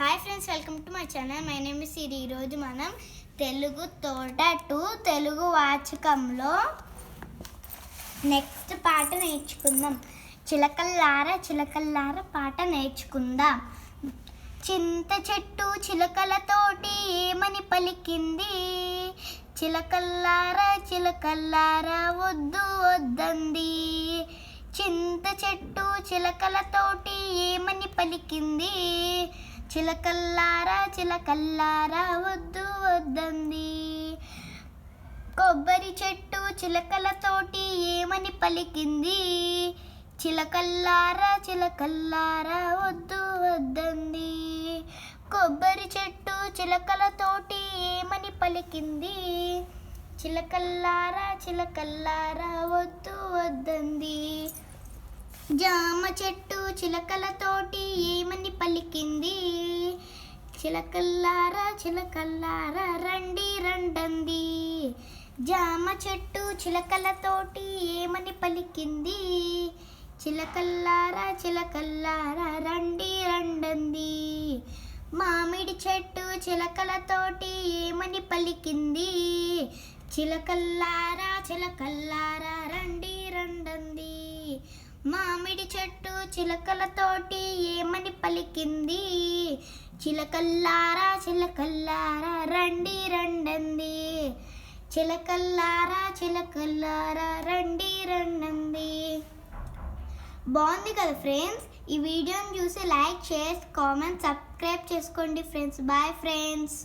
Hi friends welcome to my channel my name is Siri ఈరోజు మనం తెలుగు తోట to Telugu వాచకంలో next పాట నేర్చుకుందాం. చిలకల్లార చిలకల్లార పాట నేర్చుకుందాం. చింత చెట్టు చిలకలతోటి ఏమని పలికింది? చిలకల్లార చిలకల్లార వద్దు వద్దంది. చింత చెట్టు చిలకలతోటి ఏమని పలికింది? చిలకల్లారా చిలకల్లారా వద్దు వద్దంది. కొబ్బరి చెట్టు చిలకలతోటి ఏమని పలికింది? చిలకల్లారా చిలకల్లారా వద్దు వద్దంది. కొబ్బరి చెట్టు చిలకలతోటి ఏమని పలికింది? చిలకల్లారా చిలకల్లారా వద్దు వద్దంది. జామ చెట్టు చిలకలతోటి ఏమని పలికింది. చిలకల్లారా చిలకల్లారా రండి రండంది. జామ చెట్టు చిలకలతోటి ఏమని పలికింది? చిలకల్లారా చిలకల్లారా రండి రండంది. మామిడి చెట్టు చిలకలతోటి ఏమని పలికింది? చిలకల్లారా చిలకల్లారా రండి రండంది. మామిడి చెట్టు చిలకలతోటి ఏమని పలికింది? చిలకల్లారా చిలకల్లారా రండి రండంది చిలకల్లారా చిలకల్లారా రండి రండంది బాగుంది కదా ఫ్రెండ్స్? ఈ వీడియోని చూసి లైక్ షేర్ కామెంట్ సబ్స్క్రైబ్ చేసుకోండి ఫ్రెండ్స్. Bye friends.